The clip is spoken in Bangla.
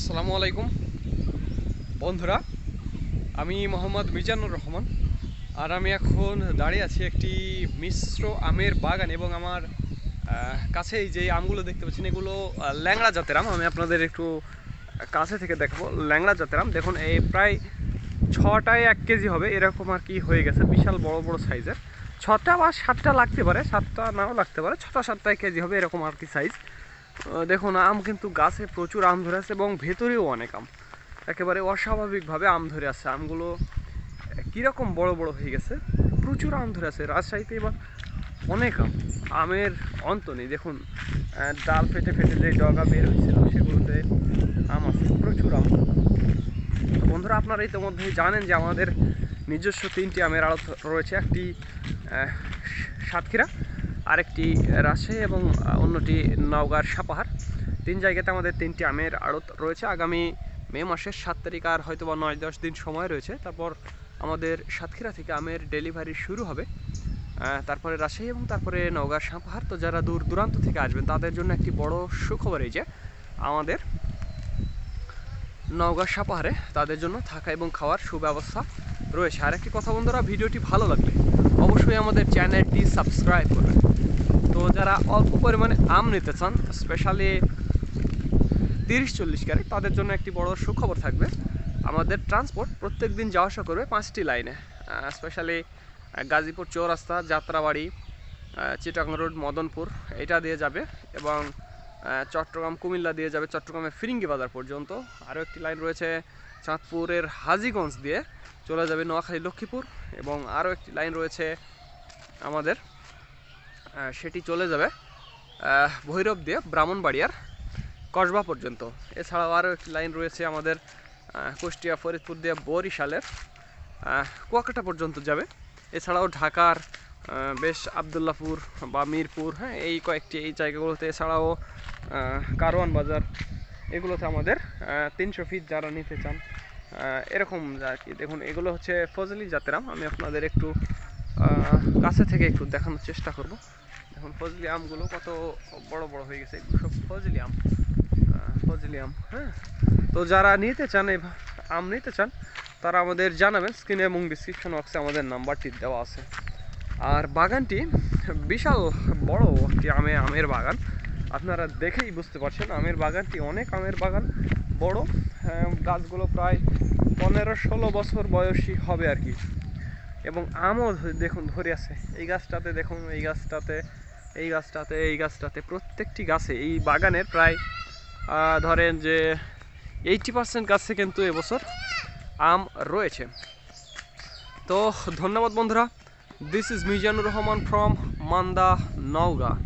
আসসালামু আলাইকুম। বন্ধুরা, আমি মোহাম্মদ মিজানুর রহমান, আর আমি এখন দাঁড়িয়ে আছি একটি মিশ্র আমের বাগান এবং আমার কাছেই যে আমগুলো দেখতে পাচ্ছেন, এগুলো ল্যাংড়া জাতের আম। আমি আপনাদের একটু কাছে থেকে দেখাবো। ল্যাংড়া জাতের আম। দেখুন, এই প্রায় ছটায় এক কেজি হবে। এরকম আর কি হয়ে গেছে। বিশাল বড় বড় সাইজের। ছটা বা সাতটা লাগতে পারে, সাতটা নাও লাগতে পারে। ছটা সাতটা এক কেজি হবে এরকম আর কি সাইজ দেখুন, আম কিন্তু গাছে প্রচুর আম ধরে আছে এবং ভেতরেও অনেক আম। একেবারে অস্বাভাবিকভাবে আম ধরে আছে। আমগুলো কীরকম বড় বড় হয়ে গেছে, প্রচুর আম ধরে আছে। রাজশাহীতে এবার অনেক আম, আমের অন্ত নেই। দেখুন ডাল ফেটে ফেটে যে ডগা বের হয়েছিল, সেগুলোতে আম আছে, প্রচুর আম। বন্ধুরা, আপনারা ইতিমধ্যেই জানেন যে আমাদের নিজস্ব তিনটি আমের আড়ত রয়েছে। একটি সাতক্ষীরা আরেকটি রাজশাহী এবং অন্যটি নওগাঁর সাপাহার। তিন জায়গাতে আমাদের তিনটি আমের আড়ত রয়েছে। আগামী মে মাসের সাত তারিখ আর হয়তো বা নয়, দশ দিন সময় রয়েছে। তারপর আমাদের সাতক্ষীরা থেকে আমের ডেলিভারি শুরু হবে। তারপরে রাজশাহী এবং তারপরে নওগাঁর সাপাহার। তো যারা দূর দূরান্ত থেকে আসবেন, তাদের জন্য একটি বড় সুখবর এই যে, আমাদের নওগাঁ সাপাহারে তাদের জন্য থাকা এবং খাওয়ার সুব্যবস্থা রয়েছে। আর একটি কথা বন্ধুরা, ভিডিওটি ভালো লাগলে অবশ্যই আমাদের চ্যানেলটি সাবস্ক্রাইব করবেন। তো যারা অল্প পরিমাণে আম নিতে চান স্পেশালি তিরিশ চল্লিশ ক্যারেট, তাদের জন্য একটি বড় সুখবর থাকবে। আমাদের ট্রান্সপোর্ট প্রত্যেক দিন যাওয়া আসা করবে পাঁচটি লাইনে স্পেশালি গাজীপুর চৌরাস্তা, যাত্রাবাড়ি চিটাগাং রোড, মদনপুর, এটা দিয়ে যাবে এবং চট্টগ্রাম, কুমিল্লা দিয়ে যাবে, চট্টগ্রামের ফিরিঙ্গি বাজার পর্যন্ত। আরও একটি লাইন রয়েছে চাঁদপুরের হাজিগঞ্জ দিয়ে। চলে যাবে নোয়াখালী, লক্ষ্মীপুর এবং আরও একটি লাইন রয়েছে আমাদের সেটি চলে যাবে ভৈরব দিয়ে ব্রাহ্মণবাড়িয়ার কসবা পর্যন্ত। এছাড়াও আরও একটি লাইন রয়েছে আমাদের কুষ্টিয়া, ফরিদপুর দিয়ে বরিশালের কুয়াকাটা পর্যন্ত যাবে। এছাড়াও ঢাকার বেশ আবদুল্লাপুর বা মিরপুর হ্যাঁ এই কয়েকটি এই জায়গাগুলোতে, এছাড়াও কারওয়ান বাজার, এগুলোতে আমাদের তিনশো ফিট যারা নিতে চান এরকম আর কি। দেখুন, এগুলো হচ্ছে ফজলি জাতের আম আপনাদের একটু কাছে থেকে একটু দেখানোর চেষ্টা করব। এখন ফজলি আমগুলো কত বড় বড় হয়ে গেছে। এগুলো সব ফজলি আম। ফজলি আম হ্যাঁ? তো যারা নিতে চান এই আম নিতে চান তারা আমাদের জানাবেন। স্ক্রিনে এবং ডিসক্রিপশন বক্সে আমাদের নাম্বারটি দেওয়া আছে। আর বাগানটি বিশাল বড় একটি আমে আমের বাগান। আপনারা দেখেই বুঝতে পারছেন আমের বাগানটি অনেক আমের বাগান বড়। হ্যাঁ, গাছগুলো প্রায় পনেরো ষোলো বছর বয়সী হবে আর কি। এবং আমও দেখুন, ধরে আছে। এই গাছটাতে দেখুন, এই গাছটাতে এই গাছটাতে এই গাছটাতে, প্রত্যেকটি গাছে, এই বাগানের প্রায় ধরেন যে এইটি পার্সেন্ট গাছে কিন্তু এবছর আম রয়েছে। তো ধন্যবাদ বন্ধুরা। This is Mizanur Rahman from Manda, Naogaon.